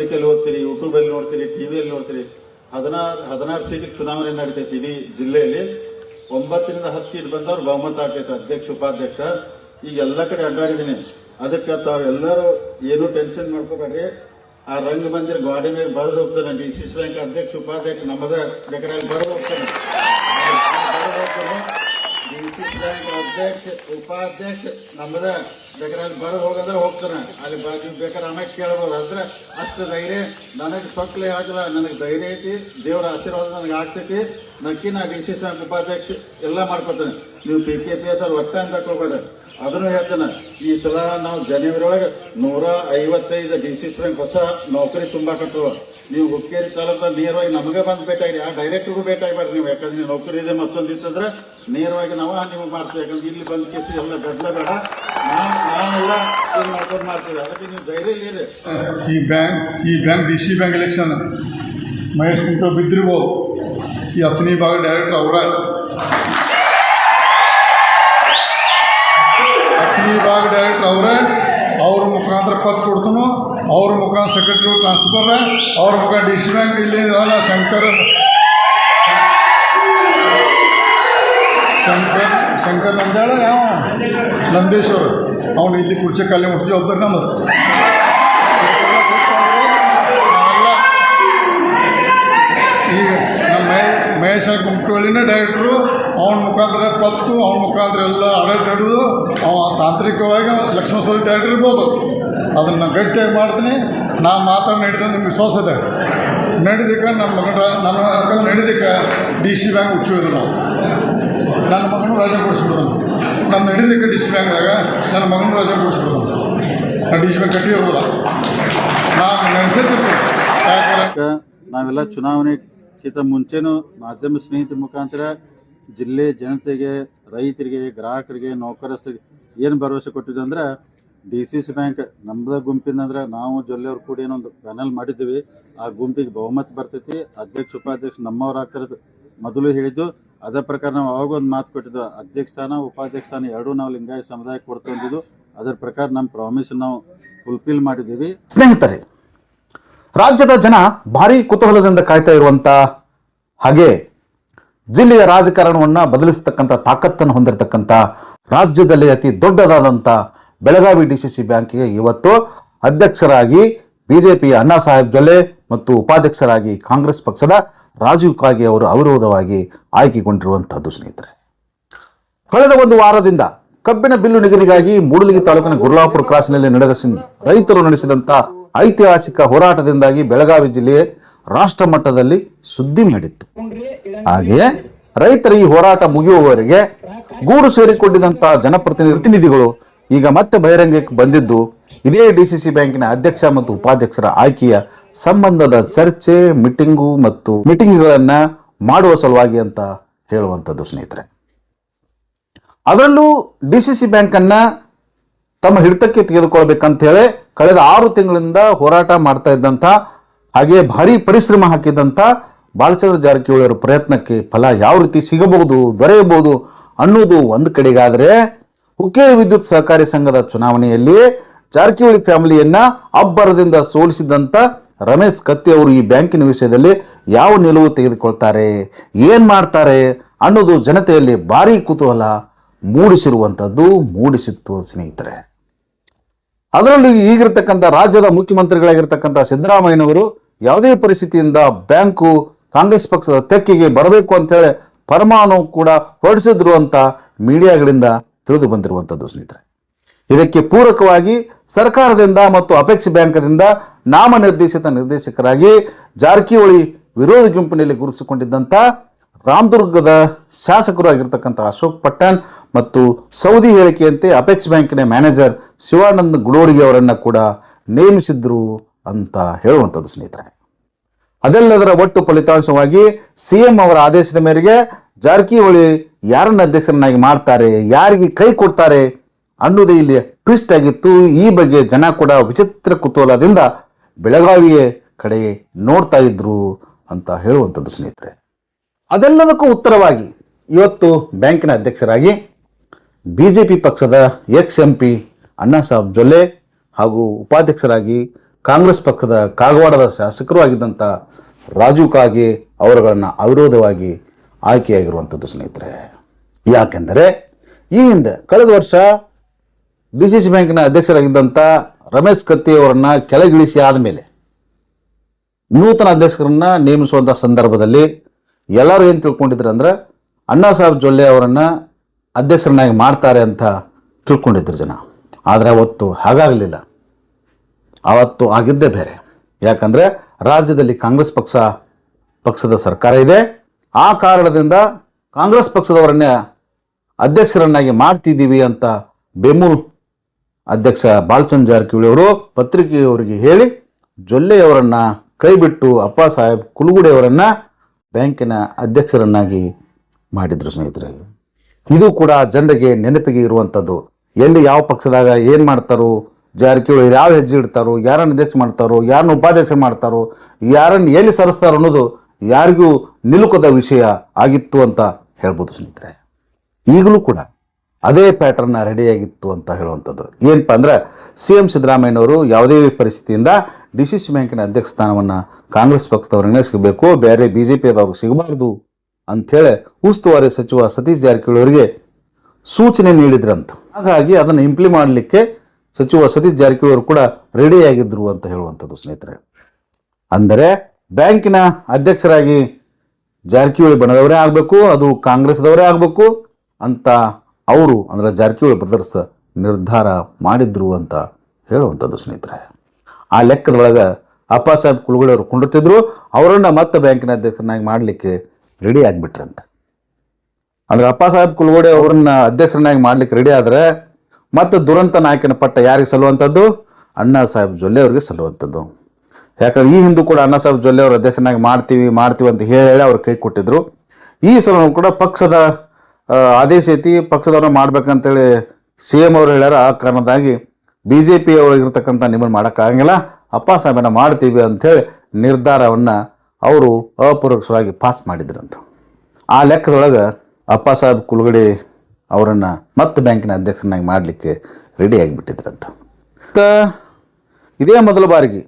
ಪತ್ರಿಕೆಯಲ್ಲಿ ಓದ್ತೀರಿ ಯೂಟ್ಯೂಬಲ್ಲಿ ನೋಡ್ತೀರಿ ಟಿವಿಯಲ್ಲಿ ನೋಡ್ತೀರಿ, ಹದಿನಾರು ಹದಿನಾರು ಸೀಟಿಗೆ ಚುನಾವಣೆ ನಡೀತೈತಿ ಇಡೀ ಜಿಲ್ಲೆಯಲ್ಲಿ. ಒಂಬತ್ತರಿಂದ ಹತ್ತು ಸೀಟ್ ಬಂದವ್ರು ಬಹುಮತ ಆಗ್ತೈತೆ ಅಧ್ಯಕ್ಷ, ಉಪಾಧ್ಯಕ್ಷ. ಈಗ ಎಲ್ಲ ಕಡೆ ಅಡ್ಡಾಡಿದ್ದೀನಿ. ಅದಕ್ಕೆ ತಾವೆಲ್ಲರೂ ಏನು ಟೆನ್ಷನ್ ಮಾಡ್ಕೋಬೇಡ್ರಿ. ಆ ರಂಗ ಮಂದಿರ ಗಾಡಿ ಮೇಲೆ ಬರೆದು ಹೋಗ್ತಾನೆ ಡಿ ಸಿ ಬ್ಯಾಂಕ್ ಅಧ್ಯಕ್ಷ, ಉಪಾಧ್ಯಕ್ಷ ನಮ್ಮದೇ ಬೇಕಾದ್ರೆ ಬರೆದು ಹೋಗ್ತಾನೆ. ಅಧ್ಯಕ್ಷ ಉಪಾಧ್ಯಕ್ಷ ನಮ್ಮದ ಬೇಕಾದ್ರೆ ಬರ ಹೋಗಂದ್ರೆ ಹೋಗ್ತಾನೆ. ಅಲ್ಲಿ ಬಾಜು ಬೇಕಾದ್ರೆ ಆಮೇಲೆ ಕೇಳ್ಬೋದು. ಅಂದ್ರೆ ಅಷ್ಟು ಧೈರ್ಯ ನನಗೆ ಸೊಕ್ಕಲೆ ಆಗಲ್ಲ. ನನಗೆ ಧೈರ್ಯ ಐತಿ, ದೇವರ ಆಶೀರ್ವಾದ ನನಗೆ ಆಗ್ತೈತಿ. ನಕ್ಕಿನ ಡಿ ಸಿ ಸಿ ಬ್ಯಾಂಕ್ ಉಪಾಧ್ಯಕ್ಷ ಎಲ್ಲ ಮಾಡ್ಕೊತಾನೆ. ನೀವು ಪಿ ಕೆ ಪಿ ಎಸ್ ಅವ್ರು ಒಟ್ಟ ಅಂತ ಕೊಡ್ಬೇಡ ಅದನ್ನು ಹೇಳ್ತಾನೆ. ಈ ಸಲ ನಾವು ಜನವರಿ ಒಳಗೆ ನೂರ ಐವತ್ತೈದು ಡಿ ಸಿ ಸಿ ಬ್ಯಾಂಕ್ ಹೊಸ ನೌಕರಿ ತುಂಬಾಕತ್ತು ನೀವು ಹುಕ್ಕೇರಿ ತಾಲೂಕು ನೇರವಾಗಿ ನಮಗೆ ಬಂದು ಭೇಟಿಯಾಗಿ ಆ ಡೈರೆಕ್ಟ್ರಿಗೂ ಭೇಟಿಯಾಗಬೇಡ್ರಿ ನೀವು. ಯಾಕಂದ್ರೆ ನೀವು ನೌಕರಿ ಇದೆ ಮತ್ತೊಂದು ಇತ್ತಂದ್ರೆ ನೇರವಾಗಿ ನಾವು ನಿಮಗೆ ಮಾಡ್ತೀವಿ. ಯಾಕಂದ್ರೆ ಇಲ್ಲಿ ಬಂದು ಕೇಸು ಎಲ್ಲ ಗಡ್ಲ ಬೇಡ. ನಾವು ನಾವೆಲ್ಲ ಏನು ಮಾಡ್ಕೊಂಡು ಮಾಡ್ತೀವಿ ಅದಕ್ಕೆ ನೀವು ಧೈರ್ಯ ಇರಿ ಈ ಬ್ಯಾಂಕ್ ಈ bank D C bank election Mahesh ಕುಂಟು ಬಿದ್ದಿರ್ಬೋದು. ಈ ಹತ್ತನೇ ಭಾಗ ಡೈರೆಕ್ಟರ್ ಅವರ. ಹತ್ತನೇ ಭಾಗ ಡೈರೆಕ್ಟರ್ ಅವರೇ ಅವ್ರ ಮುಖಾಂತರ ಪತ್ರ ಕೊಡ್ತನು ಅವ್ರ ಮುಖ ಸೆಕ್ರೆಟರಿ ಟ್ರಾನ್ಸ್ಫರ್ ಅವ್ರ ಮುಖ ಡಿ ಸಿ ಬ್ಯಾಂಕ್ ಇಲ್ಲಿ ಶಂಕರ್. ಶಂಕರ್ ಶಂಕರ್ ನಂದ್ಯಾಳ ಯಾವ? ನಂದೇಶ್ವರ್. ಅವ್ನು ಇಲ್ಲಿ ಕುರ್ಚಿ ಖಾಲಿ ಮುಟ್ಟಿ ಜವಾಬ್ದಾರಿ ಈಗ ನಮ್ಮ ಮಹೇ, ಮಹೇಶ ಕುಮಟಳ್ಳಿನೇ ಡೈರೆಕ್ಟ್ರು ಅವನ ಮುಖಾಂತರ ಪತ್ತು, ಅವನ ಮುಖಾಂತರ ಎಲ್ಲ ಅಡೆ ಹಿಡಿದು ಅವ ತಾಂತ್ರಿಕವಾಗಿ ಲಕ್ಷ್ಮಣ ಸ್ವಾಮಿ ಡೈರೆಕ್ಟರ್ ಇರ್ಬೋದು. ಅದನ್ನು ಗಟ್ಟಿಯಾಗಿ ಮಾಡ್ತೀನಿ. ನಾ ಮಾತ್ರ ನಡೆದ ನಿಮಗೆ ಇದೆ ನಡೆದಕ್ಕೆ ನನ್ನ ಮಗನ ನನ್ನ ಮಗನ ನಡೆದಕ್ಕೆ ಡಿ ಸಿ ಬ್ಯಾಂಕ್ ಹುಚ್ಚೋದು ನಾವು. ನನ್ನ ಮಗನ ರಜೆ ಕೊಡಿಸ್ಬಿಡೋದು ನಾನು ನಡೆದಕ್ಕೆ ಡಿ ಸಿ ಬ್ಯಾಂಕ್ದಾಗ ನನ್ನ ಮಗನೂ ರಾಜ ಕೊಡಿಸ್ಬಿಡೋದು ನಾನು ಡಿ ಸಿ ಬ್ಯಾಂಕ್ ಕಟ್ಟಿರೋಲ್ಲ ನಾನು ಅದಕ್ಕೆ ನಾವೆಲ್ಲ ಚುನಾವಣೆಗಿಂತ ಮುಂಚೆನೂ ಮಾಧ್ಯಮ ಸ್ನೇಹಿತರ ಮುಖಾಂತರ ಜಿಲ್ಲೆ ಜನತೆಗೆ, ರೈತರಿಗೆ, ಗ್ರಾಹಕರಿಗೆ, ನೌಕರಸ್ಥರಿಗೆ ಏನು ಭರವಸೆ ಕೊಟ್ಟಿದ್ದೆ ಅಂದ್ರೆ ಡಿ ಸಿ ಸಿ ಬ್ಯಾಂಕ್ ನಮ್ಮದ ಗುಂಪಿನಂದ್ರೆ ಅಂದ್ರೆ ನಾವು ಜೊಲ್ಲೆಯವ್ರು ಕೂಡ ಏನೊಂದು ಪ್ಯಾನಲ್ ಮಾಡಿದ್ದೀವಿ ಆ ಗುಂಪಿಗೆ ಬಹುಮತ ಬರ್ತೈತಿ. ಅಧ್ಯಕ್ಷ, ಉಪಾಧ್ಯಕ್ಷ ನಮ್ಮವ್ರು ಆಗ್ತಾರೆ ಮೊದಲು ಹೇಳಿದ್ದು, ಅದೇ ಪ್ರಕಾರ ನಾವು ಅವಾಗ ಒಂದು ಮಾತು ಕೊಟ್ಟಿದ್ದು, ಅಧ್ಯಕ್ಷ ಸ್ಥಾನ, ಉಪಾಧ್ಯಕ್ಷ ಸ್ಥಾನ ಎರಡೂ ನಾವು ಲಿಂಗಾಯತ ಸಮುದಾಯಕ್ಕೆ ಕೊಡ್ತಾ ಅಂದಿದ್ದು, ಅದರ ಪ್ರಕಾರ ನಮ್ಮ ಪ್ರಾಮಿಸ್ ನಾವು ಫುಲ್ಫಿಲ್ ಮಾಡಿದ್ದೀವಿ. ಸ್ನೇಹಿತರೆ, ರಾಜ್ಯದ ಜನ ಭಾರಿ ಕುತೂಹಲದಿಂದ ಕಾಯ್ತಾ ಇರುವಂತ ಹಾಗೆ ಜಿಲ್ಲೆಯ ರಾಜಕಾರಣವನ್ನು ಬದಲಿಸತಕ್ಕಂಥ ತಾಕತ್ತನ್ನು ಹೊಂದಿರತಕ್ಕಂಥ ರಾಜ್ಯದಲ್ಲಿ ಅತಿ ದೊಡ್ಡದಾದಂಥ ಬೆಳಗಾವಿ ಡಿ ಸಿ ಸಿ ಬ್ಯಾಂಕಿಗೆ ಇವತ್ತು ಅಧ್ಯಕ್ಷರಾಗಿ ಬಿಜೆಪಿಯ ಅಣ್ಣಾ ಸಾಹೇಬ್ ಜೊಲ್ಲೆ ಮತ್ತು ಉಪಾಧ್ಯಕ್ಷರಾಗಿ ಕಾಂಗ್ರೆಸ್ ಪಕ್ಷದ ರಾಜೀವ್ ಕಾಗೆ ಅವರು ಅವಿರೋಧವಾಗಿ ಆಯ್ಕೆಗೊಂಡಿರುವಂತಹದ್ದು ಸ್ನೇಹಿತರೆ. ಕಳೆದ ಒಂದು ವಾರದಿಂದ ಕಬ್ಬಿನ ಬಿಲ್ಲು ನಿಗದಿಗಾಗಿ ಮೂಡಲಗಿ ತಾಲೂಕಿನ ಗುರ್ಲಾಪುರ ಕ್ರಾಸ್ನಲ್ಲಿ ನಡೆದ ರೈತರು ನಡೆಸಿದಂತ ಐತಿಹಾಸಿಕ ಹೋರಾಟದಿಂದಾಗಿ ಬೆಳಗಾವಿ ಜಿಲ್ಲೆ ರಾಷ್ಟ್ರ ಮಟ್ಟದಲ್ಲಿ ಸುದ್ದಿ ಮಾಡಿತ್ತು. ಹಾಗೆಯೇ ರೈತರ ಈ ಹೋರಾಟ ಮುಗಿಯುವವರೆಗೆ ಗೂಡು ಸೇರಿಕೊಂಡಿದ್ದಂಥ ಜನಪ್ರತಿನಿಧಿಗಳು ಈಗ ಮತ್ತೆ ಬಹಿರಂಗಕ್ಕೆ ಬಂದಿದ್ದು ಇದೇ ಡಿಸಿಸಿ ಬ್ಯಾಂಕಿನ ಅಧ್ಯಕ್ಷ ಮತ್ತು ಉಪಾಧ್ಯಕ್ಷರ ಆಯ್ಕೆಯ ಸಂಬಂಧದ ಚರ್ಚೆ, ಮೀಟಿಂಗು ಮತ್ತು ಮೀಟಿಂಗ್ಗಳನ್ನು ಮಾಡುವ ಸಲುವಾಗಿ ಅಂತ ಹೇಳುವಂಥದ್ದು ಸ್ನೇಹಿತರೆ. ಅದರಲ್ಲೂ ಡಿ ಸಿ ಸಿ ಬ್ಯಾಂಕನ್ನು ತಮ್ಮ ಹಿಡಿತಕ್ಕೆ ತೆಗೆದುಕೊಳ್ಬೇಕಂತ ಹೇಳಿ ಕಳೆದ ಆರು ತಿಂಗಳಿಂದ ಹೋರಾಟ ಮಾಡ್ತಾ ಇದ್ದಂಥ, ಹಾಗೆ ಭಾರಿ ಪರಿಶ್ರಮ ಹಾಕಿದಂಥ ಬಾಲಚಂದ್ರ ಜಾರಕಿಹೊಳಿ ಅವರ ಪ್ರಯತ್ನಕ್ಕೆ ಫಲ ಯಾವ ರೀತಿ ಸಿಗಬಹುದು, ದೊರೆಯಬಹುದು ಅನ್ನೋದು ಒಂದು ಕಡೆಗಾದರೆ ಹುಕ್ಕೇರಿ ವಿದ್ಯುತ್ ಸಹಕಾರಿ ಸಂಘದ ಚುನಾವಣೆಯಲ್ಲಿ ಜಾರಕಿಹೊಳಿ ಫ್ಯಾಮಿಲಿಯನ್ನ ಅಬ್ಬರದಿಂದ ಸೋಲಿಸಿದಂಥ ರಮೇಶ್ ಕತ್ತಿ ಅವರು ಈ ಬ್ಯಾಂಕಿನ ವಿಷಯದಲ್ಲಿ ಯಾವ ನಿಲುವು ತೆಗೆದುಕೊಳ್ತಾರೆ? ಏನ್ ಮಾಡ್ತಾರೆ ಅನ್ನೋದು ಜನತೆಯಲ್ಲಿ ಭಾರಿ ಕುತೂಹಲ ಮೂಡಿಸಿರುವಂಥದ್ದು ಮೂಡಿಸಿತ್ತು ಸ್ನೇಹಿತರೆ. ಅದರಲ್ಲೂ ಈಗಿರ್ತಕ್ಕಂಥ ರಾಜ್ಯದ ಮುಖ್ಯಮಂತ್ರಿಗಳಾಗಿರ್ತಕ್ಕಂಥ ಸಿದ್ದರಾಮಯ್ಯನವರು ಯಾವುದೇ ಪರಿಸ್ಥಿತಿಯಿಂದ ಬ್ಯಾಂಕು ಕಾಂಗ್ರೆಸ್ ಪಕ್ಷದ ತೆಕ್ಕಿಗೆ ಬರಬೇಕು ಅಂತೇಳಿ ಪರಮಾಣು ಕೂಡ ಹೊರಡಿಸಿದ್ರು ಅಂತ ಮೀಡಿಯಾಗಳಿಂದ ತಿಳಿದು ಬಂದಿರುವಂಥದ್ದು ಸ್ನೇಹಿತರೆ. ಇದಕ್ಕೆ ಪೂರಕವಾಗಿ ಸರ್ಕಾರದಿಂದ ಮತ್ತು ಅಪೆಕ್ಸ್ ಬ್ಯಾಂಕ್ದಿಂದ ನಾಮನಿರ್ದೇಶಿತ ನಿರ್ದೇಶಕರಾಗಿ ಜಾರಕಿಹೊಳಿ ವಿರೋಧ ಗುಂಪಿನಲ್ಲಿ ಗುರುತಿಸಿಕೊಂಡಿದ್ದಂಥ ರಾಮದುರ್ಗದ ಶಾಸಕರು ಆಗಿರ್ತಕ್ಕಂಥ ಅಶೋಕ್ ಪಟ್ಟಾಣ್ ಮತ್ತು ಸೌದಿ ಹೇಳಿಕೆಯಂತೆ ಅಪೆಕ್ಸ್ ಬ್ಯಾಂಕಿನ ಮ್ಯಾನೇಜರ್ ಶಿವಾನಂದ್ ಗುಡೋಡಿಗೆ ಅವರನ್ನು ಕೂಡ ನೇಮಿಸಿದ್ರು ಅಂತ ಹೇಳುವಂಥದ್ದು ಸ್ನೇಹಿತರೆ. ಅದೆಲ್ಲದರ ಒಟ್ಟು ಫಲಿತಾಂಶವಾಗಿ ಸಿಎಂ ಅವರ ಆದೇಶದ ಮೇರೆಗೆ ಜಾರಕಿಹೊಳಿ ಯಾರನ್ನ ಅಧ್ಯಕ್ಷರನ್ನಾಗಿ ಮಾಡ್ತಾರೆ, ಯಾರಿಗೆ ಕೈ ಕೊಡ್ತಾರೆ ಅನ್ನೋದೇ ಇಲ್ಲಿ ಟ್ವಿಸ್ಟ್ ಆಗಿತ್ತು. ಈ ಬಗ್ಗೆ ಜನ ಕೂಡ ವಿಚಿತ್ರ ಕುತೂಹಲದಿಂದ ಬೆಳಗಾವಿಯ ಕಡೆ ನೋಡ್ತಾ ಇದ್ರು ಅಂತ ಹೇಳುವಂಥದ್ದು ಸ್ನೇಹಿತರೆ. ಅದೆಲ್ಲದಕ್ಕೂ ಉತ್ತರವಾಗಿ ಇವತ್ತು ಬ್ಯಾಂಕಿನ ಅಧ್ಯಕ್ಷರಾಗಿ ಬಿ ಜೆ ಪಿ ಪಕ್ಷದ ex M P Anna Saheb Jolle ಹಾಗೂ ಉಪಾಧ್ಯಕ್ಷರಾಗಿ ಕಾಂಗ್ರೆಸ್ ಪಕ್ಷದ ಕಾಗವಾಡದ ಶಾಸಕರು ಆಗಿದ್ದಂಥ ರಾಜು ಕಾಗೆ ಅವರುಗಳನ್ನು ಅವಿರೋಧವಾಗಿ ಆಯ್ಕೆಯಾಗಿರುವಂಥದ್ದು ಸ್ನೇಹಿತರೆ. ಯಾಕೆಂದರೆ ಈ ಹಿಂದೆ ಕಳೆದ ವರ್ಷ ಡಿ ಸಿ ಸಿ ಬ್ಯಾಂಕಿನ ಅಧ್ಯಕ್ಷರಾಗಿದ್ದಂಥ ರಮೇಶ್ ಕತ್ತಿ ಅವರನ್ನ ಕೆಳಗಿಳಿಸಿ ಆದಮೇಲೆ ನೂತನ ಅಧ್ಯಕ್ಷರನ್ನ ನೇಮಿಸುವಂಥ ಸಂದರ್ಭದಲ್ಲಿ ಎಲ್ಲರೂ ಏನು ತಿಳ್ಕೊಂಡಿದ್ರು ಅಂದ್ರೆ ಅಣ್ಣಾ ಸಾಹೇಬ್ ಜೊಲ್ಲೆ ಅವರನ್ನು ಅಧ್ಯಕ್ಷರನ್ನಾಗಿ ಮಾಡ್ತಾರೆ ಅಂತ ತಿಳ್ಕೊಂಡಿದ್ರು ಜನ. ಆದರೆ ಅವತ್ತು ಹಾಗಾಗಲಿಲ್ಲ. ಅವತ್ತು ಆಗಿದ್ದೇ ಬೇರೆ. ಯಾಕಂದರೆ ರಾಜ್ಯದಲ್ಲಿ ಕಾಂಗ್ರೆಸ್ ಪಕ್ಷ, ಪಕ್ಷದ ಸರ್ಕಾರ ಇದೆ. ಆ ಕಾರಣದಿಂದ ಕಾಂಗ್ರೆಸ್ ಪಕ್ಷದವರನ್ನೇ ಅಧ್ಯಕ್ಷರನ್ನಾಗಿ ಮಾಡ್ತಿದ್ದೀವಿ ಅಂತ ಬೆಮೂಲ್ ಅಧ್ಯಕ್ಷ ಬಾಲ್ಚಂದ್ ಜಾರಕಿಹೊಳಿ ಅವರು ಪತ್ರಿಕೆಯವರಿಗೆ ಹೇಳಿ ಜೊಲ್ಲೆಯವರನ್ನ ಕೈಬಿಟ್ಟು ಅಪ್ಪ ಸಾಹೇಬ್ ಕುಲುಗುಡೆಯವರನ್ನು ಬ್ಯಾಂಕಿನ ಅಧ್ಯಕ್ಷರನ್ನಾಗಿ ಮಾಡಿದ್ರು ಸ್ನೇಹಿತರೆ. ಇದು ಕೂಡ ಜನರಿಗೆ ನೆನಪಿಗೆ ಇರುವಂಥದ್ದು ಎಲ್ಲಿ ಯಾವ ಪಕ್ಷದಾಗ ಏನು ಮಾಡ್ತಾರೋ, ಜಾರಕಿಹೊಳಿ ಯಾವ ಹೆಜ್ಜೆ ಇಡ್ತಾರೋ, ಯಾರನ್ನು ಅಧ್ಯಕ್ಷ ಮಾಡ್ತಾರೋ, ಯಾರನ್ನ ಉಪಾಧ್ಯಕ್ಷ ಮಾಡ್ತಾರೋ, ಯಾರನ್ನು ಎಲ್ಲಿ ಸರಿಸ್ತಾರೋ ಅನ್ನೋದು ಯಾರಿಗೂ ನಿಲುಕದ ವಿಷಯ ಆಗಿತ್ತು ಅಂತ ಹೇಳ್ಬೋದು ಸ್ನೇಹಿತರೆ. ಈಗಲೂ ಕೂಡ ಅದೇ ಪ್ಯಾಟರ್ನ್ ರೆಡಿಯಾಗಿತ್ತು ಅಂತ ಹೇಳುವಂಥದ್ದು. ಏನಪ್ಪ ಅಂದರೆ ಸಿ ಎಂ ಸಿದ್ದರಾಮಯ್ಯನವರು ಯಾವುದೇ ಪರಿಸ್ಥಿತಿಯಿಂದ ಡಿ ಸಿ ಸಿ ಬ್ಯಾಂಕಿನ ಅಧ್ಯಕ್ಷ ಸ್ಥಾನವನ್ನು ಕಾಂಗ್ರೆಸ್ ಪಕ್ಷದವರು ಸಿಗಬೇಕು ಬೇರೆ ಬಿ ಜೆ ಪಿಯದವ್ರಿಗೆ ಸಿಗಬಾರ್ದು ಅಂಥೇಳಿ ಉಸ್ತುವಾರಿ ಸಚಿವ ಸತೀಶ್ ಜಾರಕಿಹೊಳಿ ಅವರಿಗೆ ಸೂಚನೆ ನೀಡಿದ್ರಂತ. ಹಾಗಾಗಿ ಅದನ್ನು ಇಂಪ್ಲಿ ಮಾಡಲಿಕ್ಕೆ ಸಚಿವ ಸತೀಶ್ ಜಾರಕಿಹೊಳಿ ಅವರು ಕೂಡ ರೆಡಿಯಾಗಿದ್ದರು ಅಂತ ಹೇಳುವಂಥದ್ದು ಸ್ನೇಹಿತರೆ. ಅಂದರೆ ಬ್ಯಾಂಕಿನ ಅಧ್ಯಕ್ಷರಾಗಿ ಜಾರಕಿಹೊಳಿ ಬಣದವರೇ ಆಗಬೇಕು, ಅದು ಕಾಂಗ್ರೆಸ್ದವರೇ ಆಗಬೇಕು ಅಂತ ಅವರು, ಅಂದರೆ ಜಾರಕಿಹೊಳಿ ಬ್ರದರ್ಸ್ ನಿರ್ಧಾರ ಮಾಡಿದ್ರು ಅಂತ ಹೇಳುವಂಥದ್ದು ಸ್ನೇಹಿತರೆ. ಆ ಲೆಕ್ಕದೊಳಗೆ ಅಪ್ಪ ಸಾಹೇಬ್ ಕುಲುಗಡೆ ಅವರು ಕುಂಡಿರ್ತಿದ್ರು, ಅವರನ್ನು ಮತ್ತೆ ಬ್ಯಾಂಕಿನ ಅಧ್ಯಕ್ಷರನ್ನಾಗಿ ಮಾಡಲಿಕ್ಕೆ ರೆಡಿ ಆಗಿಬಿಟ್ರಂತೆ. ಅಂದ್ರೆ ಅಪ್ಪ ಸಾಹೇಬ್ ಕುಲ್ಗೋಡೆ ಅವರನ್ನ ಅಧ್ಯಕ್ಷರನ್ನಾಗಿ ಮಾಡಲಿಕ್ಕೆ ರೆಡಿ ಆದರೆ ಮತ್ತು ದುರಂತ ನಾಯಕನ ಪಟ್ಟ ಯಾರಿಗೆ ಸಲ್ಲುವಂಥದ್ದು? ಅಣ್ಣಾ ಸಾಹೇಬ್ ಜೊಲ್ಲೆ ಅವರಿಗೆ ಸಲ್ಲುವಂಥದ್ದು. ಯಾಕಂದ್ರೆ ಈ ಹಿಂದೂ ಕೂಡ ಅಣ್ಣಾ ಸಾಹೇಬ್ ಜೊಲ್ಲೆ ಅವರು ಅಧ್ಯಕ್ಷನಾಗಿ ಮಾಡ್ತೀವಿ ಮಾಡ್ತೀವಿ ಅಂತ ಹೇಳಿ ಅವ್ರು ಕೈ ಕೊಟ್ಟಿದ್ರು. ಈ ಸಲ ಕೂಡ ಪಕ್ಷದ ಆದೇಶ ಐತಿ, ಪಕ್ಷದವ್ರನ್ನ ಮಾಡ್ಬೇಕಂತೇಳಿ ಸಿ ಎಂ ಅವರು ಹೇಳ್ಯಾರ. ಆ ಕಾರಣದಾಗಿ ಬಿ ಜೆ ಪಿ ಅವರಿಗಿರ್ತಕ್ಕಂಥ ನಿಮ್ಮನ್ನು ಮಾಡೋಕ್ಕಾಗಂಗಿಲ್ಲ. ಅಪ್ಪ ಸಾಹೇಬನ ಮಾಡ್ತೀವಿ ಅಂಥೇಳಿ ನಿರ್ಧಾರವನ್ನು ಅವರು ಅಪರೋಕ್ಷವಾಗಿ ಪಾಸ್ ಮಾಡಿದ್ರಂತ. ಆ ಲೆಕ್ಕದೊಳಗೆ ಅಪ್ಪ ಸಾಹೇಬ್ ಕುಲಗಡೆ ಅವರನ್ನು ಮತ್ತೆ ಬ್ಯಾಂಕಿನ ಅಧ್ಯಕ್ಷನಾಗಿ ಮಾಡಲಿಕ್ಕೆ ರೆಡಿ ಆಗಿಬಿಟ್ಟಿದ್ರಂತ. ಇದೇ ಮೊದಲ ಬಾರಿಗೆ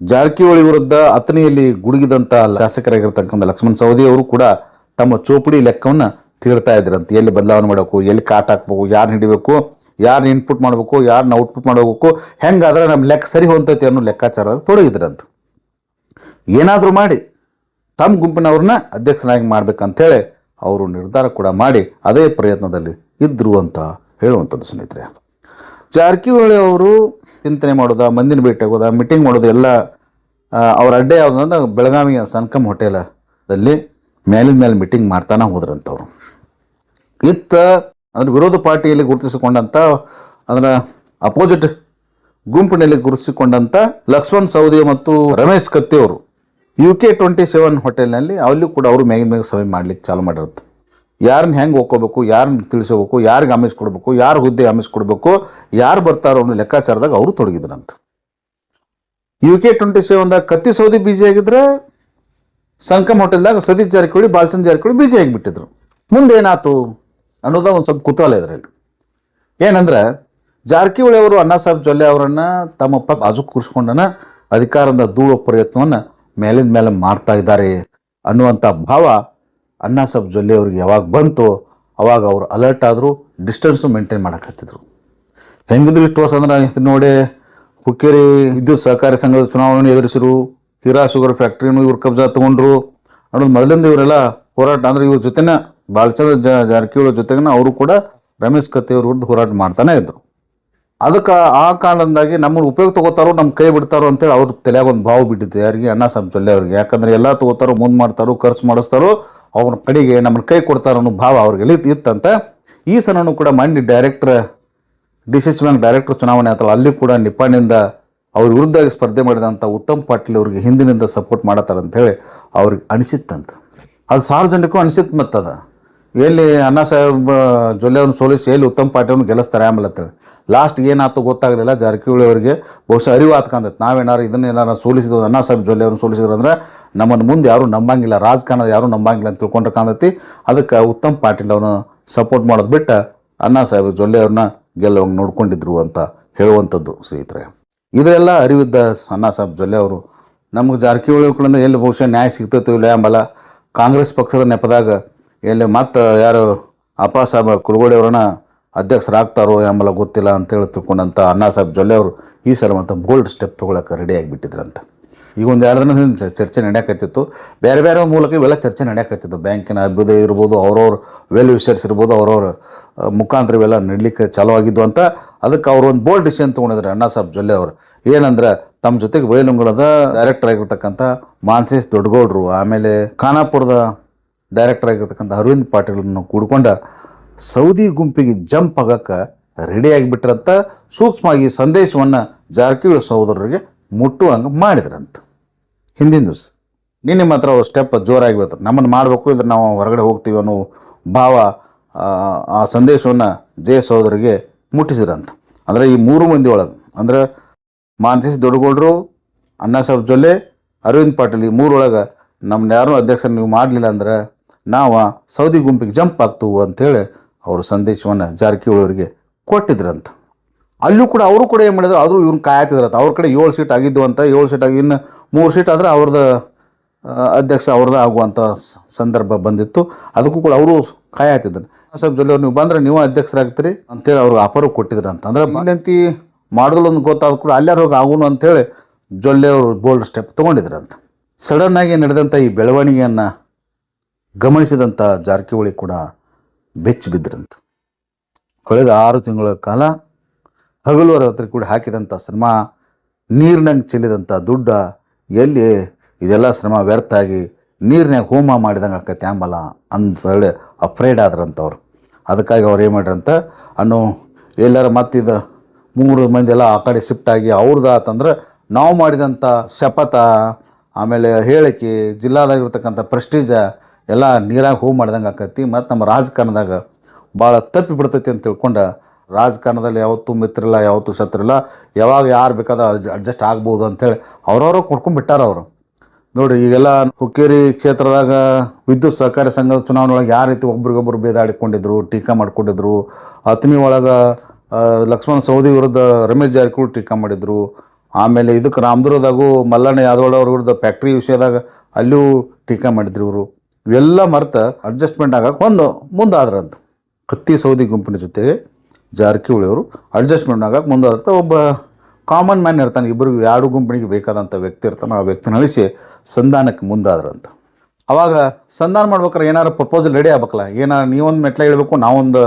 ಜಾರಕಿಹೊಳಿ ವಿರುದ್ಧ ಅತನಿಯಲ್ಲಿ ಗುಡುಗಿದಂಥ ಶಾಸಕರಾಗಿರ್ತಕ್ಕಂಥ ಲಕ್ಷ್ಮಣ್ ಸವದಿ ಅವರು ಕೂಡ ತಮ್ಮ ಚೋಪಡಿ ಲೆಕ್ಕವನ್ನು ತೀರ್ತಾ ಇದ್ರಂತೆ. ಎಲ್ಲಿ ಬದಲಾವಣೆ ಮಾಡಬೇಕು, ಎಲ್ಲಿ ಕಾಟ್ ಹಾಕ್ಬೇಕು ಯಾರ್ ಹಿಡಿಬೇಕು ಯಾರನ್ನ ಇನ್ಪುಟ್ ಮಾಡಬೇಕು ಯಾರನ್ನ ಔಟ್ಪುಟ್ ಮಾಡಬೇಕು, ಹೆಂಗಾದ್ರೆ ನಮ್ಮ ಲೆಕ್ಕ ಸರಿ ಹೊಂತೈತಿ ಅನ್ನೋ ಲೆಕ್ಕಾಚಾರದಾಗ ತೊಡಗಿದ್ರಂತ. ಏನಾದರೂ ಮಾಡಿ ತಮ್ಮ ಗುಂಪಿನವ್ರನ್ನ ಅಧ್ಯಕ್ಷನಾಗಿ ಮಾಡ್ಬೇಕಂತೇಳಿ ಅವರು ನಿರ್ಧಾರ ಕೂಡ ಮಾಡಿ ಅದೇ ಪ್ರಯತ್ನದಲ್ಲಿ ಇದ್ದರು ಅಂತ ಹೇಳುವಂಥದ್ದು ಸ್ನೇಹಿತರೆ. ಜಾರಕಿಹೊಳಿ ಅವರು ಚಿಂತನೆ ಮಾಡೋದ, ಮಂದಿನ ಭೇಟಿ ಆಗೋದ ಮೀಟಿಂಗ್ ಮಾಡೋದು ಎಲ್ಲ ಅವ್ರ ಅಡ್ಡೆ ಯಾವುದಂದ್ರೆ ಬೆಳಗಾವಿಯ ಸನ್ಕಮ್ ಹೋಟೆಲದಲ್ಲಿ ಮೇಲಿನ ಮೇಲೆ ಮೀಟಿಂಗ್ ಮಾಡ್ತಾನೆ ಹೋದ್ರಂಥವ್ರು ಇತ್ತ ಅಂದ್ರೆ ವಿರೋಧ ಪಾರ್ಟಿಯಲ್ಲಿ ಗುರುತಿಸಿಕೊಂಡಂಥ ಅಂದ್ರೆ ಅಪೋಸಿಟ್ ಗುಂಪಿನಲ್ಲಿ ಗುರುತಿಸಿಕೊಂಡಂಥ ಲಕ್ಷ್ಮಣ್ ಸೌದಿ ಮತ್ತು ರಮೇಶ್ ಕತ್ತಿ ಅವರು. ಯು ಕೆ ಟ್ವೆಂಟಿ ಸೆವೆನ್ ಹೋಟೆಲ್ನಲ್ಲಿ ಅಲ್ಲಿ ಕೂಡ ಅವರು ಮೇಗಿನ ಮೇಗ ಸಭೆ ಮಾಡ್ಲಿಕ್ಕೆ ಚಾಲು ಮಾಡಿರುತ್ತೆ. ಯಾರನ್ನ ಹೆಂಗೆ ಒಕ್ಕೋಬೇಕು ಯಾರನ್ನ ತಿಳಿಸೋಬೇಕು ಯಾರಿಗೆ ಆಮಿಷ ಕೊಡಬೇಕು, ಯಾರು ಹುದ್ದೆ ಆಮಿಸ್ ಕೊಡಬೇಕು, ಯಾರು ಬರ್ತಾರೋ ಅನ್ನೋ ಲೆಕ್ಕಾಚಾರದಾಗ ಅವರು ತೊಡಗಿದ್ರಂತ ಯು ಕೆ ಟ್ವೆಂಟಿ ಸೆವೆನ್ದಾಗ ಕತ್ತಿ ಸೌದಿ ಬಿಜಿ ಆಗಿದ್ರೆ ಸಂಕಮ್ ಹೋಟೆಲ್ದಾಗ ಸತೀಶ್ ಜಾರಕಿಹೊಳಿ ಬಾಲಚಂದ್ ಜಾರಕಿಹೊಳಿ ಬಿಜಿ ಆಗಿಬಿಟ್ಟಿದ್ರು. ಮುಂದೆ ಏನಾಯ್ತು ಅನ್ನೋದ ಒಂದು ಸ್ವಲ್ಪ ಕುತೂಹಲ ಇದರಲ್ಲಿ ಏನಂದ್ರೆ ಜಾರಕಿಹೊಳಿ ಅವರು, ಅಣ್ಣಾ ಸಾಹೇಬ್ ಜೊಲ್ಲೆ ಅವರನ್ನ ತಮ್ಮ ಪ ಬಾಜು ಕೂರಿಸ್ಕೊಂಡನ ಅಧಿಕಾರದ ದೂಳುವ ಪ್ರಯತ್ನವನ್ನು ಮೇಲಿಂದ ಮೇಲೆ ಮಾಡ್ತಾ ಇದ್ದಾರೆ ಅನ್ನುವಂಥ ಭಾವ ಅಣ್ಣಾ ಸಾಹೇಬ್ ಜೊಲ್ಲೆ ಅವ್ರಿಗೆ ಯಾವಾಗ ಬಂತು ಅವಾಗ ಅವರು ಅಲರ್ಟ್ ಆದರೂ ಡಿಸ್ಟೆನ್ಸು ಮೇಂಟೈನ್ ಮಾಡಕತ್ತಿದ್ರು ಹೆಂಗಿದ್ರು ಇಷ್ಟು ವರ್ಷ ಅಂದ್ರೆ ನೋಡಿ ಹುಕ್ಕೇರಿ ವಿದ್ಯುತ್ ಸಹಕಾರಿ ಸಂಘದ ಚುನಾವಣೆ ಎದುರಿಸಿರು, ಹೀರಾ ಶುಗರ್ ಫ್ಯಾಕ್ಟ್ರಿನೂ ಇವ್ರು ಕಬ್ಜಾ ತಗೊಂಡ್ರು. ಅನ್ನೋದು ಮೊದಲಿಂದ ಇವರೆಲ್ಲ ಹೋರಾಟ, ಅಂದ್ರೆ ಇವ್ರ ಜೊತೆನೇ ಬಾಲಚಂದ್ರ ಜಾರಕಿಹೊಳಿ ಜೊತೆಗೆ ಅವರು ಕೂಡ ರಮೇಶ್ ಕತ್ತೆಯವ್ರ ವಿರುದ್ಧ ಹೋರಾಟ ಮಾಡ್ತಾನೆ ಇದ್ರು. ಅದಕ್ಕೆ ಆ ಕಾರಣದಿಂದಾಗಿ ನಮ್ಮನ್ನು ಉಪಯೋಗ ತಗೋತಾರೋ, ನಮ್ಮ ಕೈ ಬಿಡ್ತಾರೋ ಅಂತೇಳಿ ಅವ್ರ ತಲೆಯಾಗ ಒಂದು ಭಾವ ಬಿಟ್ಟಿತ್ತು. ಯಾರಿಗೆ ಅಣ್ಣ ಸಾಹೇಬ್ ಜೊಲ್ಲೆ ಅವ್ರಿಗೆ. ಯಾಕಂದ್ರೆ ಎಲ್ಲ ತಗೋತಾರೋ, ಮುಂದೆ ಮಾಡ್ತಾರೋ, ಖರ್ಚು ಮಾಡಿಸ್ತಾರೋ, ಅವ್ರ ಕಡೆಗೆ ನಮ್ಮನ್ನು ಕೈ ಕೊಡ್ತಾರೋ ಅನ್ನೋ ಭಾವ ಅವ್ರಿಗೆ ಇತ್ತಂತ ಈ ಸಲನೂ ಕೂಡ ಮಂಡಿ director D C C bank director ಚುನಾವಣೆ ಆತಲ್ಲ, ಅಲ್ಲಿ ಕೂಡ ನಿಪ್ಪಾಣಿಂದ ಅವ್ರ ವಿರುದ್ಧ ಸ್ಪರ್ಧೆ ಮಾಡಿದಂಥ ಉತ್ತಮ್ ಪಾಟೀಲ್ ಅವ್ರಿಗೆ ಹಿಂದಿನಿಂದ ಸಪೋರ್ಟ್ ಮಾಡತ್ತಾರ ಅಂತೇಳಿ ಅವ್ರಿಗೆ ಅನಿಸಿತ್ತಂತ. ಅದು ಸಾರ್ವಜನಿಕರು ಅನಿಸಿತ್ತು ಮತ್ತದ. ಎಲ್ಲಿ ಅಣ್ಣಾ ಸಾಹೇಬ್ ಜೊಲ್ಲೆ ಅವ್ರನ್ನ ಸೋಲಿಸಿ ಎಲ್ಲಿ ಉತ್ತಮ್ ಪಾಟೀಲ್ನ ಗೆಲ್ಲಿಸ್ತಾರೆ ಆಮೇಲೆ ಲಾಸ್ಟ್ ಏನಾಯ್ತು ಗೊತ್ತಾಗಲಿಲ್ಲ, ಜಾರಕಿಹೊಳಿ ಅವರಿಗೆ ಬಹುಶಃ ಅರಿವು ಆತ್ಕಂದೈತೆ. ನಾವೇನಾರು ಇದನ್ನ ಏನಾರು ಸೋಲಿಸಿದ್ವು ಅಣ್ಣಾ ಸಾಹೇಬ್ ಜೊಲ್ಲೆ ಅವ್ರನ್ನ ಸೋಲಿಸಿದ್ರು ಅಂದ್ರೆ ನಮ್ಮನ್ನು ಮುಂದೆ ಯಾರೂ ನಂಬಂಗಿಲ್ಲ, ರಾಜಕಾರಣದ ಯಾರೂ ನಂಬಂಗಿಲ್ಲ ಅಂತ ತಿಳ್ಕೊಂಡ್ರೆ ಕಾಂದೈತಿ ಅದಕ್ಕೆ ಉತ್ತಮ್ ಪಾಟೀಲ್ ಅವನು ಸಪೋರ್ಟ್ ಮಾಡೋದು ಬಿಟ್ಟು ಅಣ್ಣಾ ಸಾಹೇಬ್ ಜೊಲ್ಲೆ ಅವ್ರನ್ನ ಗೆಲ್ಲುವಂಗೆ ನೋಡ್ಕೊಂಡಿದ್ರು ಅಂತ ಹೇಳುವಂಥದ್ದು ಸ್ನೇಹಿತರೆ. ಇದೆಲ್ಲ ಅರಿವಿದ್ದ ಅಣ್ಣಾ ಸಾಹೇಬ್ ಜೊಲ್ಲೆ ಅವರು ನಮಗೆ ಜಾರಕಿಹೊಳಿ ಕಡೆಯಿಂದ ಎಲ್ಲಿ ಬಹುಶಃ ನ್ಯಾಯ ಸಿಗ್ತೈತೋ ಇಲ್ಲ ಎಂಬಲ್ಲ ಕಾಂಗ್ರೆಸ್ ಪಕ್ಷದ ನೆಪದಾಗ ಎಲ್ಲಿ ಮತ್ತೆ ಯಾರು ಅಪ್ಪ ಸಾಹೇಬ ಅವರನ್ನ ಅಧ್ಯಕ್ಷರಾಗ್ತಾರೋ ಎಂಬಲ್ಲ ಗೊತ್ತಿಲ್ಲ ಅಂತೇಳಿ ತಿಳ್ಕೊಂಡಂಥ ಅಣ್ಣಾ ಸಾಹೇಬ್ ಜೊಲ್ಲೆ ಅವರು ಈ ಸಲ ಮತ್ತು ಬೋಲ್ಡ್ ಸ್ಟೆಪ್ ತೊಗೊಳಕ್ಕೆ ರೆಡಿ ಆಗಿಬಿಟ್ಟಿದ್ರಂತ. ಈಗ ಒಂದು ಎರಡು ಚ- ಚರ್ಚೆ ನಡೆಯಕತ್ತಿತ್ತು. ಬೇರೆ ಬೇರೆ ಮೂಲಕ ಇವೆಲ್ಲ ಚರ್ಚೆ ನಡೆಯಕತ್ತಿತ್ತು ಬ್ಯಾಂಕಿನ ಅಭ್ಯುದಯ ಇರ್ಬೋದು, ಅವ್ರವ್ರ ವೆಲ್ ವಿಷರ್ಸ್ ಇರ್ಬೋದು, ಅವ್ರವ್ರ ಮುಖಾಂತರ ಇವೆಲ್ಲ ನಡಲಿಕ್ಕೆ ಚಾಲೂ ಆಗಿದ್ದು ಅಂತ ಅದಕ್ಕೆ ಅವರು ಒಂದು ಬೋಲ್ಡ್ ಡಿಸಿಷನ್ ತೊಗೊಂಡಿದ್ರು ಅಣ್ಣಾ ಸಾಹೇಬ್ ಜೊಲ್ಲೆ ಅವರು. ಏನಂದ್ರೆ ತಮ್ಮ ಜೊತೆಗೆ ಬಯಲುಂಗಲದ ಡೈರೆಕ್ಟರ್ ಆಗಿರ್ತಕ್ಕಂಥ ಮಾನ್ಸೇಶ್ ದೊಡ್ಡಗೌಡರು, ಆಮೇಲೆ ಖಾನಾಪುರದ ಡೈರೆಕ್ಟರ್ ಆಗಿರ್ತಕ್ಕಂಥ ಅರವಿಂದ್ ಪಾಟೀಲನ್ನು ಕೂಡ್ಕೊಂಡ ಸೌದಿ ಗುಂಪಿಗೆ ಜಂಪ್ ಆಗೋಕ್ಕೆ ರೆಡಿ ಆಗಿಬಿಟ್ರಂತ ಸೂಕ್ಷ್ಮವಾಗಿ ಸಂದೇಶವನ್ನು ಜಾರಕಿಹೊಳಿ ಸಹೋದರರಿಗೆ ಮುಟ್ಟುವಂಗೆ ಮಾಡಿದ್ರಂತ. ಹಿಂದಿನ ದಿವಸ. ನಿನ್ನೆ ಮಾತ್ರ ಅವ್ರು ಸ್ಟೆಪ್ ಜೋರಾಗಿ ಬರ್ತಾರೆ. ನಮ್ಮನ್ನು ಮಾಡಬೇಕು ಇದ್ರೆ ನಾವು ಹೊರಗಡೆ ಹೋಗ್ತೀವಿ ಅನ್ನೋ ಭಾವ ಆ, ಆ ಸಂದೇಶವನ್ನು ಜಯ ಸಹೋದರಿಗೆ ಮುಟ್ಟಿಸಿದ್ರಂತ. ಅಂದರೆ ಈ ಮೂರು ಮಂದಿ ಒಳಗೆ ಅಂದರೆ ಮಾನಸಿಸ್ ದೊಡ್ಡಗೌಡರು ಅಣ್ಣಾ ಸಾಹೇಬ್ ಜೊಲ್ಲೆ ಅರವಿಂದ್ ಪಾಟೀಲ್ ಈ ಮೂರೊಳಗೆ ನಮ್ಮನ್ನ ಯಾರೂ ಅಧ್ಯಕ್ಷರು ನೀವು ಮಾಡಲಿಲ್ಲ ಅಂದ್ರೆ ನಾವು ಸೌದಿ ಗುಂಪಿಗೆ ಜಂಪ್ ಆಗ್ತು ಅಂಥೇಳಿ ಅವರು ಸಂದೇಶವನ್ನು ಜಾರಕಿಹೊಳಿಯವರಿಗೆ ಕೊಟ್ಟಿದ್ರಂತ. ಅಲ್ಲೂ ಕೂಡ ಅವರು ಕೂಡ ಏನು ಮಾಡಿದ್ರು? ಆದರೂ ಇವ್ರನ್ನ ಕಾಯತಿದ್ರಂತ. ಅವ್ರ ಕಡೆ ಏಳು ಸೀಟ್ ಆಗಿದ್ದು ಅಂತ, ಏಳು ಸೀಟ್ ಆಗಿ ಇನ್ನು ಮೂರು ಸೀಟ್ ಆದರೆ ಅವ್ರದ್ದು ಅಧ್ಯಕ್ಷ ಅವ್ರದ್ದು ಆಗುವಂಥ ಸಂದರ್ಭ ಬಂದಿತ್ತು. ಅದಕ್ಕೂ ಕೂಡ ಅವರು ಕಾಯತ್ತಿದ್ರು ಸಾಹೇಬ್ ಜೊಲ್ಲೆ ನೀವು ಬಂದರೆ ನೀವು ಅಧ್ಯಕ್ಷರಾಗ್ತೀರಿ ಅಂತೇಳಿ ಅವ್ರಿಗೆ ಆಫರು ಕೊಟ್ಟಿದ್ರಂತ. ಅಂದ್ರೆ ಇಲ್ಲಂತಿ ಮಾಡಿದ್ರು ಒಂದು ಗೊತ್ತಾದ ಕೂಡ ಅಲ್ಲೇ ಹೋಗಿ ಆಗುನು ಅಂತೇಳಿ ಜೊಲ್ಲೆ ಅವರು ಬೋಲ್ಡ್ ಸ್ಟೆಪ್ ತೊಗೊಂಡಿದ್ರಂತ. ಸಡನ್ ಆಗಿ ನಡೆದಂಥ ಈ ಬೆಳವಣಿಗೆಯನ್ನು ಗಮನಿಸಿದಂಥ ಜಾರಕಿಹೊಳಿ ಕೂಡ ಬೆಚ್ಚಿ ಬಿದ್ದರಂತ. ಕಳೆದ ಆರು ತಿಂಗಳ ಕಾಲ ಹಗಲು ರಾತ್ರಿ ಕೂಡ ಹಾಕಿದಂಥ ಶ್ರಮ, ನೀರಿನಂಗೆ ಚೆಲ್ಲಿದಂಥ ದುಡ್ಡ, ಎಲ್ಲಿ ಇದೆಲ್ಲ ಶ್ರಮ ವ್ಯರ್ಥ ಆಗಿ ನೀರಿನಾಗ ಹೋಮ ಮಾಡಿದಂಗೆ ಆಕೈತೆ ಆಂಬಲ್ಲ ಅಂತೇಳಿ ಅಫ್ರೈಡ್ ಆದ್ರಂಥವ್ರು ಅದಕ್ಕಾಗಿ ಅವ್ರು ಏನು ಮಾಡ್ರಂತ ಅನ್ನು ಎಲ್ಲರ ಮತ್ತಿದು ಮೂರು ಮಂದಿ ಎಲ್ಲ ಆ ಕಡೆ ಶಿಫ್ಟ್ ಆಗಿ ಅವ್ರದ್ದು ಆತಂದ್ರೆ ನಾವು ಮಾಡಿದಂಥ ಶಪಥ, ಆಮೇಲೆ ಹೇಳಿಕೆ ಜಿಲ್ಲಾದಾಗಿರ್ತಕ್ಕಂಥ ಪ್ರೆಸ್ಟೀಜ ಎಲ್ಲ ನೀರಾಗಿ ಹೂ ಮಾಡ್ದಂಗೆ ಆಕತಿ, ಮತ್ತು ನಮ್ಮ ರಾಜಕಾರಣದಾಗ ಭಾಳ ತಪ್ಪಿ ಬಿಡ್ತೈತಿ ಅಂತ ತಿಳ್ಕೊಂಡು ರಾಜಕಾರಣದಲ್ಲಿ ಯಾವತ್ತೂ ಮಿತ್ರಲ್ಲ ಯಾವತ್ತೂ ಶತ್ರಿಲ್ಲ ಯಾವಾಗ ಯಾರು ಬೇಕಾದ ಅಡ್ಜಸ್ಟ್ ಆಗ್ಬೋದು ಅಂಥೇಳಿ ಅವ್ರವ್ರು ಕೊಡ್ಕೊಂಡ್ಬಿಟ್ಟಾರ ಅವರು. ನೋಡ್ರಿ, ಈಗೆಲ್ಲ ಹುಕ್ಕೇರಿ ಕ್ಷೇತ್ರದಾಗ ವಿದ್ಯುತ್ ಸಹಕಾರಿ ಸಂಘದ ಚುನಾವಣೆ ಒಳಗೆ ಯಾವ ರೀತಿ ಒಬ್ರಿಗೊಬ್ರು ಬೇದಾಡಿಕೊಂಡಿದ್ರು, ಟೀಕಾ ಮಾಡ್ಕೊಂಡಿದ್ರು ಅತ್ನಿ ಒಳಗೆ ಲಕ್ಷ್ಮಣ ಸೌದಿ ವಿರುದ್ಧ ರಮೇಶ್ ಜಾರಕಿಹೊಳಿ ಟೀಕಾ ಮಾಡಿದರು. ಆಮೇಲೆ ಇದಕ್ಕೆ ರಾಮದುರ್ಗದಾಗೂ ಮಲ್ಲಣ್ಣ ಯಾದವ್ ಅವ್ರ ವಿರುದ್ಧ ಫ್ಯಾಕ್ಟ್ರಿ ವಿಷಯದಾಗ ಅಲ್ಲೂ ಟೀಕಾ ಮಾಡಿದ್ರು ಇವರು. ಇವೆಲ್ಲ ಮರ್ತ ಅಡ್ಜಸ್ಟ್ಮೆಂಟ್ ಆಗಕ್ಕೆ ಒಂದು ಮುಂದಾದ್ರಂತ. ಕತ್ತಿ ಸೌದಿ ಗುಂಪಿನ ಜೊತೆಗೆ ಜಾರಕಿಹೊಳಿ ಅವರು ಅಡ್ಜಸ್ಟ್ಮೆಂಟ್ ಆಗಕ್ಕೆ ಮುಂದಾದಂಥ ಒಬ್ಬ ಕಾಮನ್ ಮ್ಯಾನ್ ಇರ್ತಾನೆ. ಇಬ್ಬರಿಗೂ ಎರಡು ಗುಂಪಿನಿಗೆ ಬೇಕಾದಂಥ ವ್ಯಕ್ತಿ ಇರ್ತಾನೆ. ಆ ವ್ಯಕ್ತಿನ ಅಳಿಸಿ ಸಂಧಾನಕ್ಕೆ ಮುಂದಾದ್ರಂತ. ಅವಾಗ ಸಂಧಾನ ಮಾಡ್ಬೇಕಾರೆ ಏನಾರು ಪ್ರಪೋಸಲ್ ರೆಡಿ ಆಗ್ಬೇಕಲ್ಲ. ಏನಾರು ನೀವೊಂದು ಮೆಟ್ಲ ಹೇಳಬೇಕು, ನಾವೊಂದು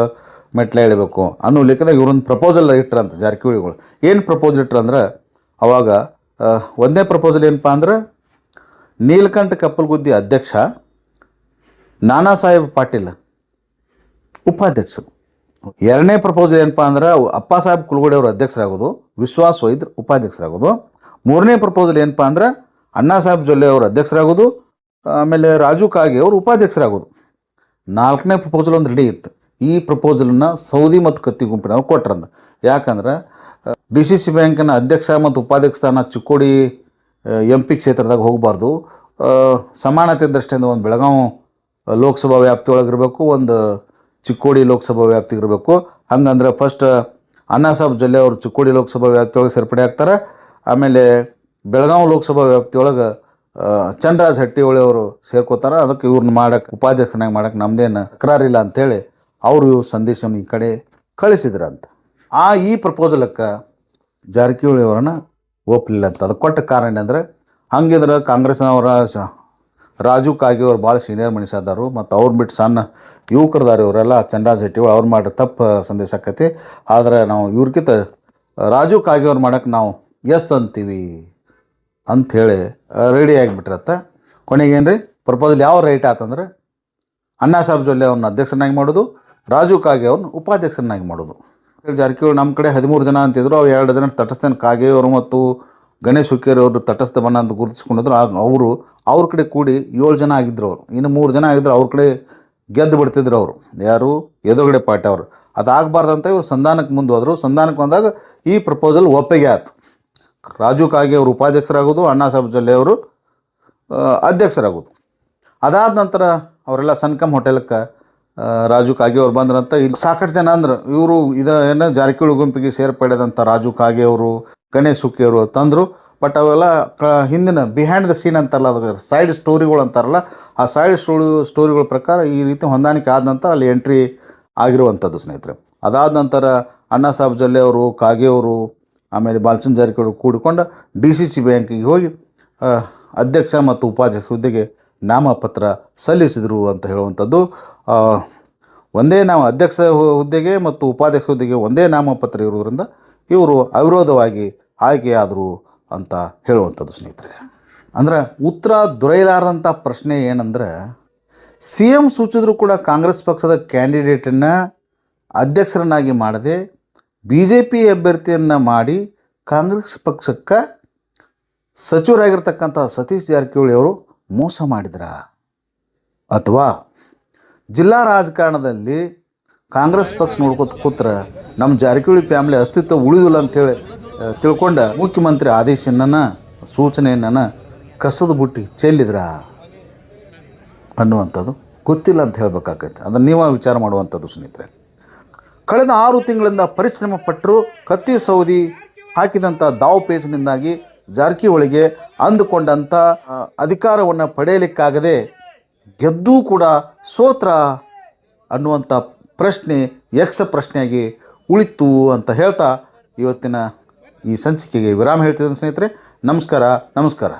ಮೆಟ್ಲ ಹೇಳಬೇಕು ಅನ್ನೋ ಲೆಕ್ಕದಾಗ ಇವ್ರೊಂದು ಪ್ರಪೋಸಲ್ ಇಟ್ರಂತ ಜಾರಕಿಹೊಳಿಗಳು. ಏನು ಪ್ರಪೋಸಲ್ ಇಟ್ರಂದ್ರೆ ಅವಾಗ ಒಂದೇ ಪ್ರಪೋಸಲ್ ಏನಪ್ಪ ಅಂದ್ರೆ, ನೀಲಕಂಠ ಕಪ್ಪಲ್ಗುದ್ದಿ ಅಧ್ಯಕ್ಷ ನಾನಾ ಸಾಹೇಬ್ ಪಾಟೀಲ್ ಉಪಾಧ್ಯಕ್ಷರು. ಎರಡನೇ ಪ್ರಪೋಸಲ್ ಏನಪ್ಪ ಅಂದ್ರೆ ಅಪ್ಪ ಸಾಹೇಬ್ ಕುಲಗೋಡಿ ಅವರು ಅಧ್ಯಕ್ಷರಾಗೋದು, ವಿಶ್ವಾಸ್ ವೈದ್ಯರು ಉಪಾಧ್ಯಕ್ಷರಾಗೋದು. ಮೂರನೇ ಪ್ರಪೋಸಲ್ ಏನಪ್ಪ ಅಂದ್ರೆ ಅಣ್ಣಾ ಸಾಹೇಬ್ ಜೊಲ್ಲೆ ಅವರು ಅಧ್ಯಕ್ಷರಾಗೋದು, ಆಮೇಲೆ ರಾಜು ಕಾಗೆ ಅವರು ಉಪಾಧ್ಯಕ್ಷರಾಗೋದು. ನಾಲ್ಕನೇ ಪ್ರಪೋಸಲ್ ಒಂದು ರೆಡಿ ಇತ್ತು. ಈ ಪ್ರಪೋಸಲನ್ನು ಸೌದಿ ಮತ್ತು ಕತ್ತಿ ಗುಂಪಿನವ್ರು ಕೊಟ್ರಂದ. ಯಾಕಂದ್ರೆ ಡಿ ಸಿ ಸಿ ಬ್ಯಾಂಕಿನ ಅಧ್ಯಕ್ಷ ಮತ್ತು ಉಪಾಧ್ಯಕ್ಷ ಸ್ಥಾನ ಚಿಕ್ಕೋಡಿ ಎಂ ಪಿ ಕ್ಷೇತ್ರದಾಗ ಹೋಗಬಾರ್ದು. ಸಮಾನತೆ ದೃಷ್ಟಿಯಿಂದ ಒಂದು ಬೆಳಗಾವಿ ಲೋಕಸಭಾ ವ್ಯಾಪ್ತಿ ಒಳಗಿರಬೇಕು ಒಂದು ಚಿಕ್ಕೋಡಿ ಲೋಕಸಭಾ ವ್ಯಾಪ್ತಿಗೆ ಇರಬೇಕು. ಹಂಗಂದ್ರೆ ಫಸ್ಟ್ ಅಣ್ಣಾ ಸಾಹೇಬ್ ಜೊಲ್ಲೆ ಅವರು ಚಿಕ್ಕೋಡಿ ಲೋಕಸಭಾ ವ್ಯಾಪ್ತಿಯೊಳಗೆ ಸೇರ್ಪಡೆ ಆಗ್ತಾರೆ. ಆಮೇಲೆ ಬೆಳಗಾವಿ ಲೋಕಸಭಾ ವ್ಯಾಪ್ತಿಯೊಳಗೆ ಚಂದ್ರರಾಜ್ ಹಟ್ಟಿಹೊಳಿ ಅವರು ಸೇರ್ಕೋತಾರೆ. ಅದಕ್ಕೆ ಇವ್ರನ್ನ ಮಾಡಕ್ಕೆ ಉಪಾಧ್ಯಕ್ಷನಾಗಿ ಮಾಡಕ್ಕೆ ನಮ್ಮದೇನು ತಕರಾರಿಲ್ಲ ಅಂಥೇಳಿ ಅವರು ಸಂದೇಶವನ್ನು ಈ ಕಡೆ ಕಳಿಸಿದ್ರಂತ. ಆ ಈ ಪ್ರಪೋಸಲಕ್ಕೆ ಜಾರಕಿಹೊಳಿ ಅವರನ್ನು ಒಪ್ಪಲಿಲ್ಲ ಅಂತ. ಅದು ಕೊಟ್ಟ ಕಾರಣ ಏನಂದ್ರೆ, ಹಂಗಿದ್ರೆ ಕಾಂಗ್ರೆಸ್ನವರ ರಾಜು ಕಾಗಿ ಅವ್ರು ಭಾಳ ಸೀನಿಯರ್ ಮನುಷ್ಯ ಅದಾರು ಮತ್ತು ಅವ್ರು ಬಿಟ್ಟು ಸಣ್ಣ ಯುವಕರದಾರ ಇವರೆಲ್ಲ ಚಂದ್ರಾಜ್ ಹೆಟ್ಟಿಗಳು ಅವ್ರು ಮಾಡಿ ತಪ್ಪು ಸಂದೇಶ ಆಕೈತಿ. ಆದರೆ ನಾವು ಇವ್ರಿಗಿಂತ ರಾಜು ಕಾಗೆ ಅವ್ರು ಮಾಡೋಕ್ಕೆ ನಾವು ಎಸ್ ಅಂತೀವಿ ಅಂಥೇಳಿ ರೆಡಿ ಆಗಿಬಿಟ್ರತ್ತ. ಕೊನೆಗೇನು ರೀ ಪ್ರಪೋಸಲ್ ಯಾವ ರೈಟ್ ಆತಂದ್ರೆ ಅಣ್ಣಾ ಸಾಹೇಬ್ ಜೊಲ್ಲೆ ಅವ್ರನ್ನ ಅಧ್ಯಕ್ಷನಾಗಿ ಮಾಡೋದು ರಾಜು ಕಾಗೆ ಅವ್ರನ್ನ ಉಪಾಧ್ಯಕ್ಷರನ್ನಾಗಿ ಮಾಡೋದು. ಜಾರಕಿಹೊಳಿ ನಮ್ಮ ಕಡೆ ಹದಿಮೂರು ಜನ ಅಂತಿದ್ರು ಅವ್ರು ಎರಡು ಜನ ತಟಸ್ಥನ ಕಾಗೆ ಅವರು ಮತ್ತು ಗಣೇಶ್ ಹುಕ್ಕೇರಿ ಅವರು ತಟಸ್ಥ ಬಣ್ಣ ಅಂತ ಗುರುತಿಸ್ಕೊಂಡಿದ್ರು. ಅವರು ಅವ್ರ ಕಡೆ ಕೂಡಿ ಏಳು ಜನ ಆಗಿದ್ರು ಅವರು. ಇನ್ನು ಮೂರು ಜನ ಆಗಿದ್ರು ಅವ್ರ ಕಡೆ ಗೆದ್ದು ಬಿಡ್ತಿದ್ರು ಅವರು. ಯಾರು? ಎದುರುಗಡೆ ಪಾರ್ಟಿ ಅವರು. ಅದಾಗಬಾರ್ದಂತ ಇವರು ಸಂಧಾನಕ್ಕೆ ಮುಂದೆ ಹೋದರು ಸಂಧಾನಕ್ಕೆ ಬಂದಾಗ ಈ ಪ್ರಪೋಸಲ್ ಒಪ್ಪಿಗೆ ಆಯ್ತು. ರಾಜು ಕಾಗೆ ಅವರು ಉಪಾಧ್ಯಕ್ಷರಾಗೋದು, ಅಣ್ಣಾ ಸಾಹೇಬ್ ಜೊಲ್ಲೆ ಅವರು ಅಧ್ಯಕ್ಷರಾಗೋದು. ಅದಾದ ನಂತರ ಅವರೆಲ್ಲ ಸನ್ಕಮ್ ಹೋಟೆಲ್ಕ್ಕೆ ರಾಜು ಕಾಗೆ ಅವ್ರು ಬಂದ್ರಂತ ಇಲ್ಲಿ ಸಾಕಷ್ಟು ಜನ ಅಂದ್ರೆ. ಇವರು ಇದು ಏನು ಜಾರಕಿಹೊಳಿ ಗುಂಪಿಗೆ ಸೇರ್ಪಡೆದಂಥ ರಾಜು ಕಾಗೆ ಅವರು ಗಣೇಶ್ ಹುಕ್ಕಿ ಅವರು ತಂದರು. ಬಟ್ ಅವೆಲ್ಲ ಕ ಹಿಂದಿನ ಬಿಹೈಂಡ್ ದ ಸೀನ್ ಅಂತಾರಲ್ಲ ಅದು ಸೈಡ್ ಸ್ಟೋರಿಗಳು ಅಂತಾರಲ್ಲ, ಆ ಸೈಡ್ ಸ್ಟೋರಿ ಸ್ಟೋರಿಗಳ ಪ್ರಕಾರ ಈ ರೀತಿ ಹೊಂದಾಣಿಕೆ ಆದ ನಂತರ ಅಲ್ಲಿ ಎಂಟ್ರಿ ಆಗಿರುವಂಥದ್ದು ಸ್ನೇಹಿತರೆ. ಅದಾದ ನಂತರ ಅಣ್ಣಾ ಸಾಹೇಬ್ ಜೊಲ್ಲೆ ಅವರು, ಕಾಗೆ ಅವರು, ಆಮೇಲೆ ಬಾಲಚಂದ್ರ ಜಾರಕಿಹೊಳಿ ಕೂಡಿಕೊಂಡು ಡಿ ಸಿ ಸಿ ಬ್ಯಾಂಕಿಗೆ ಹೋಗಿ ಅಧ್ಯಕ್ಷ ಮತ್ತು ಉಪಾಧ್ಯಕ್ಷ ಹುದ್ದೆಗೆ ನಾಮಪತ್ರ ಸಲ್ಲಿಸಿದರು ಅಂತ ಹೇಳುವಂಥದ್ದು. ಒಂದೇ ನಾಮ ಅಧ್ಯಕ್ಷ ಹುದ್ದೆಗೆ ಮತ್ತು ಉಪಾಧ್ಯಕ್ಷ ಹುದ್ದೆಗೆ ಒಂದೇ ನಾಮಪತ್ರ ಇರುವುದರಿಂದ ಇವರು ಅವಿರೋಧವಾಗಿ ಆಯ್ಕೆಯಾದರು ಅಂತ ಹೇಳುವಂಥದ್ದು ಸ್ನೇಹಿತರೆ. ಅಂದರೆ ಉತ್ತರ ದೊರೆಯಲಾರದಂಥ ಪ್ರಶ್ನೆ ಏನಂದ್ರೆ ಸಿ ಎಂ ಸೂಚಿದ್ರು ಕೂಡ ಕಾಂಗ್ರೆಸ್ ಪಕ್ಷದ ಕ್ಯಾಂಡಿಡೇಟನ್ನು ಅಧ್ಯಕ್ಷರನ್ನಾಗಿ ಮಾಡದೆ ಬಿ ಜೆ ಪಿ ಅಭ್ಯರ್ಥಿಯನ್ನು ಮಾಡಿ ಕಾಂಗ್ರೆಸ್ ಪಕ್ಷಕ್ಕೆ ಸಚಿವರಾಗಿರ್ತಕ್ಕಂಥ ಸತೀಶ್ ಜಾರಕಿಹೊಳಿ ಅವರು ಮೋಸ ಮಾಡಿದ್ರ? ಅಥವಾ ಜಿಲ್ಲಾ ರಾಜಕಾರಣದಲ್ಲಿ ಕಾಂಗ್ರೆಸ್ ಪಕ್ಷ ನೋಡ್ಕೊತ ಕೂತ್ರ ನಮ್ಮ ಜಾರಕಿಹೊಳಿ ಫ್ಯಾಮಿಲಿ ಅಸ್ತಿತ್ವ ಉಳಿದಿಲ್ಲ ಅಂತೇಳಿ ತಿಳ್ಕೊಂಡ ಮುಖ್ಯಮಂತ್ರಿ ಆದೇಶನ ಸೂಚನೆಯನ್ನು ಕಸದ ಬುಟ್ಟಿ ಚೆಲ್ಲಿದ್ರ ಅನ್ನುವಂಥದ್ದು ಗೊತ್ತಿಲ್ಲ ಅಂತ ಹೇಳಬೇಕಾಗೈತೆ ಅದನ್ನು ನೀವು ವಿಚಾರ ಮಾಡುವಂಥದ್ದು ಸ್ನೇಹಿತರೆ. ಕಳೆದ ಆರು ತಿಂಗಳಿಂದ ಪರಿಶ್ರಮ ಪಟ್ಟರು ಕತ್ತಿ ಸೌದಿ ಹಾಕಿದಂಥ ದಾವ್ ಪೇಜ್ನಿಂದಾಗಿ ಜಾರಕಿಹೊಳಿಗೆ ಅಂದುಕೊಂಡಂಥ ಅಧಿಕಾರವನ್ನು ಪಡೆಯಲಿಕ್ಕಾಗದೆ ಗೆದ್ದೂ ಕೂಡ ಸೋತ್ರ ಅನ್ನುವಂಥ ಪ್ರಶ್ನೆ ಯಕ್ಷ ಪ್ರಶ್ನೆಯಾಗಿ ಉಳಿತು ಅಂತ ಹೇಳ್ತಾ ಇವತ್ತಿನ ಈ ಸಂಚಿಕೆಗೆ ವಿರಾಮ ಹೇಳ್ತಿದ್ದೇನೆ ಸ್ನೇಹಿತರೆ. ನಮಸ್ಕಾರ ನಮಸ್ಕಾರ.